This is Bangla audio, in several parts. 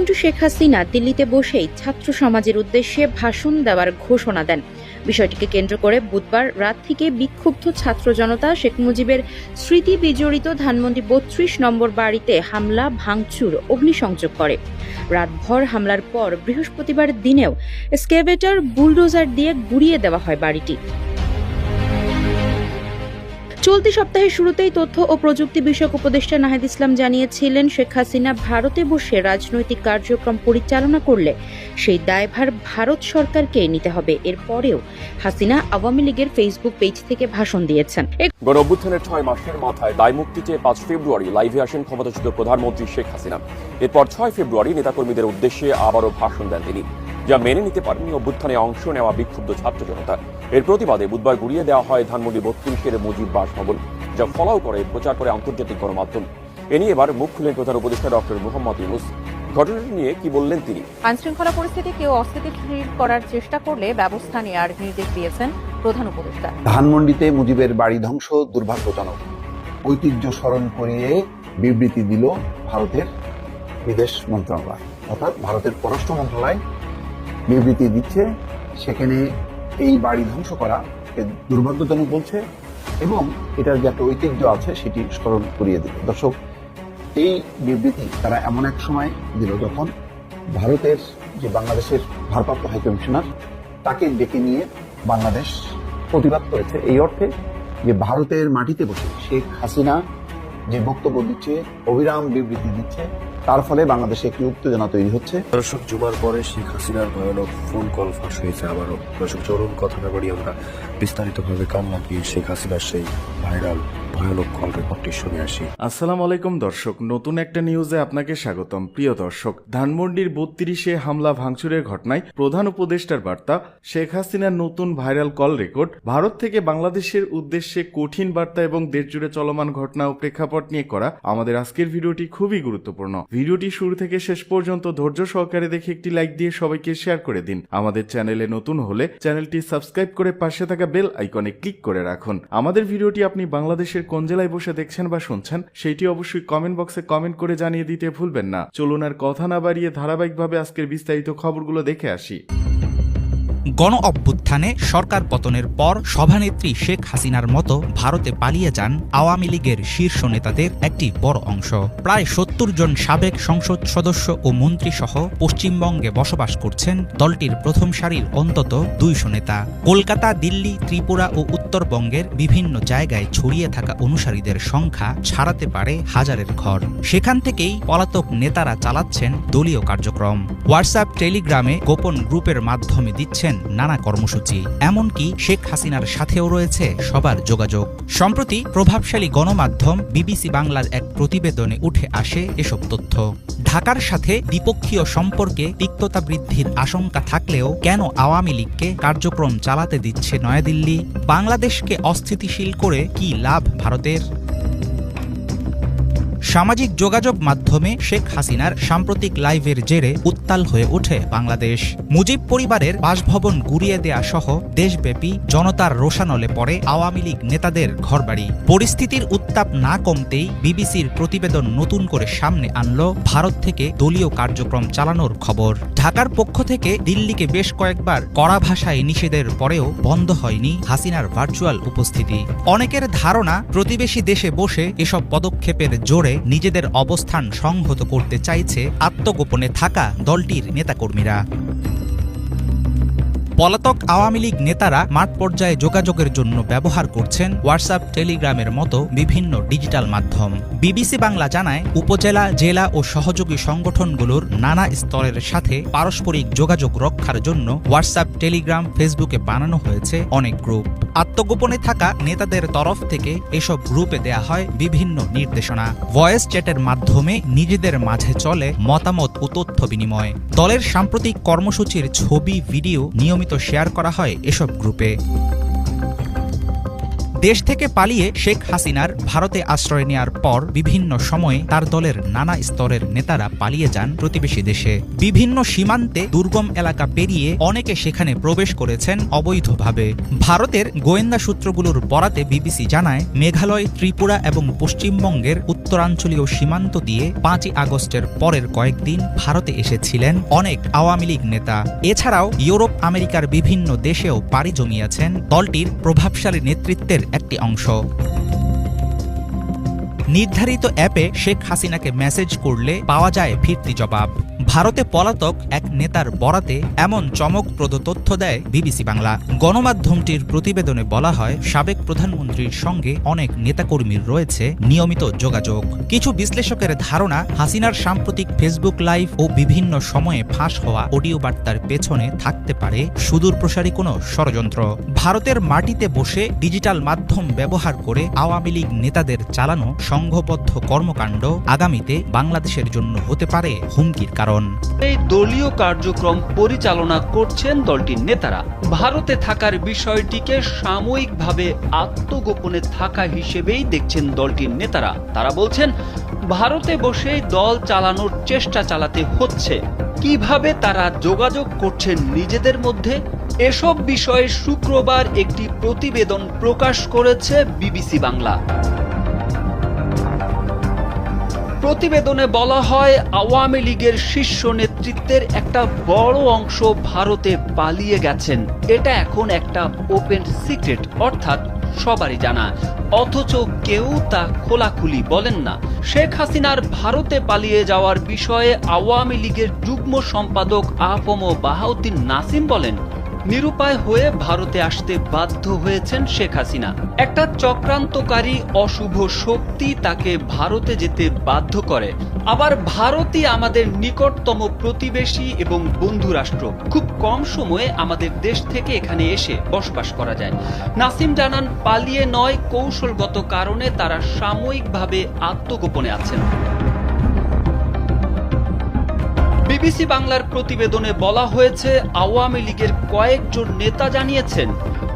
প্রধানমন্ত্রী শেখ হাসিনা দিল্লিতে বসেই ছাত্র সমাজের উদ্দেশ্যে ভাষণ দেওয়ার ঘোষণা দেন। বিষয়টিকে কেন্দ্র করে বুধবার রাত থেকে বিক্ষুব্ধ ছাত্র জনতা শেখ মুজিবের স্মৃতি বিজড়িত ধানমন্ডি বত্রিশ নম্বর বাড়িতে হামলা, ভাঙচুর, অগ্নিসংযোগ করে। রাতভর হামলার পর বৃহস্পতিবার দিনেও স্কেভেটার বুলডোজার দিয়ে গুড়িয়ে দেওয়া হয় বাড়িটি। চলতি সপ্তাহের শুরুতেই তথ্য ও প্রযুক্তি বিষয়ক উপদেষ্টা নাহিদ ইসলাম জানিয়েছিলেন, শেখ হাসিনা ভারতে বসে রাজনৈতিক কার্যক্রম পরিচালনা করলে সেই দায়ভার ভারত সরকারকে নিতে হবে। এরপরেও হাসিনা আওয়ামী লীগের ফেসবুক পেজ থেকে ভাষণ দিয়েছেন। গণ অভ্যুত্থানের ছয় মাসের মাথায় দায় মুক্তি চেয়ে পাঁচ ফেব্রুয়ারি লাইভে আসেন ক্ষমতাচ্যুত প্রধানমন্ত্রী শেখ হাসিনা। এরপর ছয় ফেব্রুয়ারি নেতাকর্মীদের উদ্দেশ্যে আবারও ভাষণ দেন তিনি, যা মেনে নিতে পারেননি অভ্যুত্থানে অংশ নেওয়া বিক্ষুব্ধ ছাত্র জনতা। এর প্রতিবাদে বুধবার গুড়িয়ে দেওয়া হয় ধানমন্ডি বত্রিশের মুজিব বাসভবন যা ফলাও করে প্রচার করে আন্তর্জাতিক গণমাধ্যম। এ নিয়ে এবার মুখ খুললেন প্রধান উপদেষ্টা ডক্টর মোহাম্মদ ইউনুস। ঘটনাটি নিয়ে কি বললেন তিনি? আইনশৃঙ্খলা পরিস্থিতি কেউ অস্থিতিশীল করার চেষ্টা করলে ব্যবস্থা নেওয়ার নির্দেশ দিয়েছেন প্রধান উপদেষ্টা। ধানমন্ডিতে মুজিবের বাড়ি ধ্বংস দুর্ভাগ্যজনক। ঐতিহ্য স্মরণ করিয়ে বিবৃতি দিল ভারতের বিদেশ মন্ত্রণালয়। অর্থাৎ ভারতের পররাষ্ট্র মন্ত্রণালয় বিবৃতি দিচ্ছে সেখানে এই বাড়ি ধ্বংস করা দুর্ভাগ্যজনক বলছে এবং এটার যে একটা ঐতিহ্য আছে সেটি স্মরণ করিয়ে দিল। দর্শক, এই বিবৃতি তারা এমন এক সময় দিল যখন ভারতের যে বাংলাদেশের ভারপ্রাপ্ত হাইকমিশনার তাকে ডেকে নিয়ে বাংলাদেশ প্রতিবাদ করেছে এই অর্থে যে ভারতের মাটিতে বসে শেখ হাসিনা যে বক্তব্য দিচ্ছে, অবিরাম বিবৃতি দিচ্ছে তার ফলে বাংলাদেশে একটি উত্তেজনা তৈরি হচ্ছে। দর্শক, জুমার পরে শেখ হাসিনার ভয়ানক ফোন কল ফাঁস হয়েছে আবারও। দর্শক চরম কথা না আমরা বিস্তারিতভাবে কান লাগিয়ে শেখ হাসিনার সেই ভাইরাল ভয়ানক কল রেকর্ডটি শুনে আসি। আসসালামু আলাইকুম দর্শক, নতুন একটা নিউজে আপনাকে স্বাগতম। প্রিয় দর্শক, ধানমন্ডির বত্রিশে হামলা ভাঙচুরের ঘটনায় প্রধান উপদেষ্টার বার্তা, শেখ হাসিনার নতুন ভাইরাল কল রেকর্ড ভারত থেকে বাংলাদেশের উদ্দেশ্যে কঠিন বার্তা এবং দেশ জুড়ে চলমান ঘটনা ও প্রেক্ষাপট নিয়ে করা আমাদের আজকের ভিডিওটি খুবই গুরুত্বপূর্ণ। ভিডিওটি শুরু থেকে শেষ পর্যন্ত ধৈর্য সহকারে দেখে একটি লাইক দিয়ে সবাইকে শেয়ার করে দিন। আমাদের চ্যানেলে নতুন হলে চ্যানেলটি সাবস্ক্রাইব করে পাশে থাকা বেল আইকনে ক্লিক করে রাখুন। আমাদের ভিডিওটি আপনি বাংলাদেশের কোন জেলায় বসে দেখছেন বা শুনছেন, সেইটি অবশ্যই কমেন্ট বক্সে কমেন্ট করে জানিয়ে দিতে ভুলবেন না। চলুন আর কথা না বাড়িয়ে ধারাবাহিকভাবে আজকের বিস্তারিত খবরগুলো দেখে আসি। গণ অভ্যুত্থানে সরকার পতনের পর সভানেত্রী শেখ হাসিনার মতো ভারতে পালিয়ে যান আওয়ামী লীগের শীর্ষ নেতাদের একটি বড় অংশ। প্রায় সত্তর জন সাবেক সংসদ সদস্য ও মন্ত্রী সহ পশ্চিমবঙ্গে বসবাস করছেন দলটির প্রথম সারির অন্তত দুইশো নেতা। কলকাতা, দিল্লি, ত্রিপুরা ও উত্তরবঙ্গের বিভিন্ন জায়গায় ছড়িয়ে থাকা অনুসারীদের সংখ্যা ছাড়াতে পারে হাজারের ঘর। সেখান থেকেই পলাতক নেতারা চালাচ্ছেন দলীয় কার্যক্রম। হোয়াটসঅ্যাপ, টেলিগ্রামে গোপন গ্রুপের মাধ্যমে দিচ্ছেন নানা কর্মসূচি। এমনকি শেখ হাসিনার সাথেও রয়েছে সবার যোগাযোগ। সম্প্রতি প্রভাবশালী গণমাধ্যম বিবিসি বাংলার এক প্রতিবেদনে উঠে আসে এসব তথ্য। ঢাকার সাথে দ্বিপক্ষীয় সম্পর্কে তিক্ততা বৃদ্ধির আশঙ্কা থাকলেও কেন আওয়ামী লীগকে কার্যক্রম চালাতে দিচ্ছে নয়াদিল্লি? বাংলাদেশকে অস্থিতিশীল করে কি লাভ ভারতের? সামাজিক যোগাযোগ মাধ্যমে শেখ হাসিনার সাম্প্রতিক লাইভের জেরে উত্তাল হয়ে ওঠে বাংলাদেশ। মুজিব পরিবারের বাসভবন গুড়িয়ে দেয়া সহ দেশব্যাপী জনতার রোষানলে পড়ে আওয়ামী লীগ নেতাদের ঘরবাড়ি। পরিস্থিতির উত্তাপ না কমতেই বিবিসির প্রতিবেদন নতুন করে সামনে আনল ভারত থেকে দলীয় কার্যক্রম চালানোর খবর। ঢাকার পক্ষ থেকে দিল্লিকে বেশ কয়েকবার কড়া ভাষায় নিষেধের পরেও বন্ধ হয়নি হাসিনার ভার্চুয়াল উপস্থিতি। অনেকের ধারণা, প্রতিবেশী দেশে বসে এসব পদক্ষেপের জোরে নিজেদের অবস্থান সংহত করতে চাইছে আত্মগোপনে থাকা দলটির নেতাকর্মীরা। পলাতক আওয়ামী লীগ নেতারা মাঠ পর্যায়ে যোগাযোগের জন্য ব্যবহার করছেন হোয়াটসঅ্যাপ টেলিগ্রামের মতো বিভিন্ন ডিজিটাল মাধ্যম। বিবিসি বাংলা জানায়, উপজেলা, জেলা ও সহযোগী সংগঠনগুলোর নানা স্তরের সাথে পারস্পরিক যোগাযোগ রক্ষার জন্য হোয়াটসঅ্যাপ টেলিগ্রাম ফেসবুকে বানানো হয়েছে অনেক গ্রুপ আত্মগোপনে থাকা নেতাদের তরফ থেকে এসব গ্রুপে দেয়া হয় বিভিন্ন নির্দেশনা। ভয়েস চ্যাটের মাধ্যমে নিজেদের মাঝে চলে মতামত ও তথ্য বিনিময়। দলের সাম্প্রতিক কর্মসূচির ছবি, ভিডিও নিয়মিত শেয়ার করা হয় এসব গ্রুপে। দেশ থেকে পালিয়ে শেখ হাসিনার ভারতে আশ্রয় নেওয়ার পর বিভিন্ন সময়ে তার দলের নানা স্তরের নেতারা পালিয়ে যান প্রতিবেশী দেশে। বিভিন্ন সীমান্তে দুর্গম এলাকা পেরিয়ে অনেকে সেখানে প্রবেশ করেছেন অবৈধভাবে। ভারতের গোয়েন্দা সূত্রগুলোর বরাতে বিবিসি জানায়, মেঘালয়, ত্রিপুরা এবং পশ্চিমবঙ্গের উত্তরাঞ্চলীয় সীমান্ত দিয়ে পাঁচই আগস্টের পরের কয়েকদিন ভারতে এসেছিলেন অনেক আওয়ামী লীগ নেতা। এছাড়াও ইউরোপ, আমেরিকার বিভিন্ন দেশেও পাড়ি জমিয়েছেন দলটির প্রভাবশালী নেতৃত্বের একটি অংশ। নির্ধারিত অ্যাপে শেখ হাসিনাকে মেসেজ করলে পাওয়া যায় ফিরতি জবাব। ভারতে পলাতক এক নেতার বরাতে এমন চমকপ্রদ তথ্য দেয় বিবিসি বাংলা। গণমাধ্যমটির প্রতিবেদনে বলা হয়, সাবেক প্রধানমন্ত্রীর সঙ্গে অনেক নেতাকর্মীর রয়েছে নিয়মিত যোগাযোগ। কিছু বিশ্লেষকের ধারণা, হাসিনার সাম্প্রতিক ফেসবুক লাইভ ও বিভিন্ন সময়ে ফাঁস হওয়া অডিও বার্তার পেছনে থাকতে পারে সুদূর প্রসারী কোনো ষড়যন্ত্র। ভারতের মাটিতে বসে ডিজিটাল মাধ্যম ব্যবহার করে আওয়ামী লীগ নেতাদের চালানো সংঘবদ্ধ কর্মকাণ্ড আগামীতে বাংলাদেশের জন্য হতে পারে হুমকির কারণ। এই দলীয় কার্যক্রম পরিচালনা করছেন দলটির নেতারা। ভারতে থাকার বিষয়টিকে সাময়িকভাবে আত্মগোপনে থাকা হিসেবেই দেখছেন দলটির নেতারা। তারা বলছেন, ভারতে বসেই দল চালানোর চেষ্টা চালাতে হচ্ছে। কীভাবে তারা যোগাযোগ করছেন নিজেদের মধ্যে? এসব বিষয়ে শুক্রবার একটি প্রতিবেদন প্রকাশ করেছে বিবিসি বাংলা। প্রতিবেদনে বলা হয়, আওয়ামী লীগের শীর্ষ নেতৃত্বের একটা বড় অংশ ভারতে পালিয়ে গেছেন। এটা এখন একটা ওপেন সিক্রেট অর্থাৎ সবারই জানা। অথচ কেউ তা খোলাখুলি বলেন না। শেখ হাসিনার ভারতে পালিয়ে যাওয়ার বিষয়ে আওয়ামী লীগের যুগ্ম সম্পাদক আফম বাহাউদ্দিন নাসিম বলেন নিরুপায় হয়ে ভারতে আসতে বাধ্য হয়েছেন শেখ হাসিনা। একটা চক্রান্তকারী অশুভ শক্তি তাকে ভারতে যেতে বাধ্য করে। আবার ভারতই আমাদের নিকটতম প্রতিবেশী এবং বন্ধু রাষ্ট্র। খুব কম সময়ে আমাদের দেশ থেকে এখানে এসে বসবাস করা যায়। নাসিম জানান, পালিয়ে নয় কৌশলগত কারণে তারা সাময়িকভাবে আত্মগোপনে আছেন। বিবিসি বাংলার প্রতিবেদনে বলা হয়েছে আওয়ামী লীগের কয়েকজন নেতা জানিয়েছেন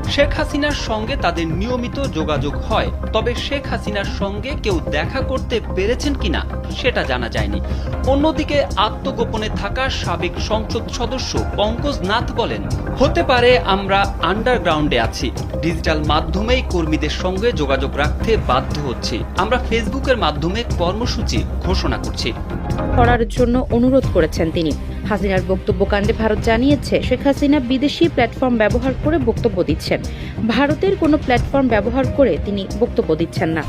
শেখ হাসিনার সঙ্গে তাদের নিয়মিত যোগাযোগ হয়। তবে শেখ হাসিনার সঙ্গে কেউ দেখা করতে পেরেছেন কিনা, সেটা জানা যায়নি। অন্যদিকে আত্মগোপনে থাকা সাবেক সংসদ সদস্য পঙ্কজ নাথ বলেন, হতে পারে আমরা আন্ডারগ্রাউন্ডে আছি। ডিজিটাল মাধ্যমেই কর্মীদের সঙ্গে যোগাযোগ রাখতে বাধ্য হচ্ছি। আমরা ফেসবুকের মাধ্যমে কর্মসূচি ঘোষণা করছি। করার জন্য অনুরোধ করেছেন তিনি। হাসিনার বক্তব্য কাণ্ডে ভারত জানিয়েছে, শেখ হাসিনা বিদেশি প্ল্যাটফর্ম ব্যবহার করে বক্তব্য দিচ্ছেন। ভারতের কোনো প্ল্যাটফর্ম ব্যবহার করে তিনি বক্তব্য দিচ্ছেন না।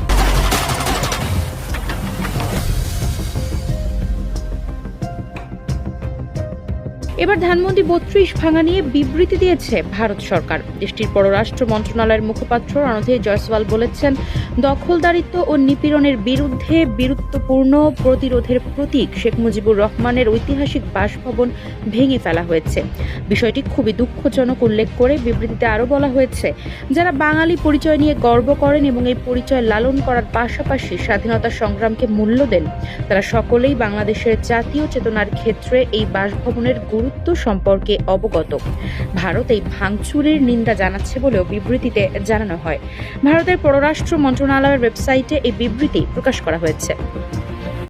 এবার ধানমন্ডি বত্রিশ ভাঙা নিয়ে বিবৃতি দিয়েছে ভারত সরকার। দেশটির পররাষ্ট্র মন্ত্রণালয়ের মুখপাত্র রণধীর জয়সওয়াল বলেছেন, দখলদারিত্ব ও নিপীড়নের বিরুদ্ধে বীরত্বপূর্ণ প্রতিরোধের প্রতীক শেখ মুজিবুর রহমানের ঐতিহাসিক বাসভবন ভেঙে ফেলা হয়েছে। বিষয়টি খুবই দুঃখজনক উল্লেখ করে বিবৃতিতে আরও বলা হয়েছে, যারা বাঙালি পরিচয় নিয়ে গর্ব করেন এবং এই পরিচয় লালন করার পাশাপাশি স্বাধীনতা সংগ্রামকে মূল্য দেন, তারা সকলেই বাংলাদেশের জাতীয় চেতনার ক্ষেত্রে এই বাসভবনের গুরুত্ব সম্পর্কে অবগত। ভারত এই ভাঙচুরের নিন্দা জানাচ্ছে বলেও বিবৃতিতে জানানো হয়। ভারতের পররাষ্ট্র মন্ত্রণালয়ের ওয়েবসাইটে এই বিবৃতি প্রকাশ করা হয়েছে।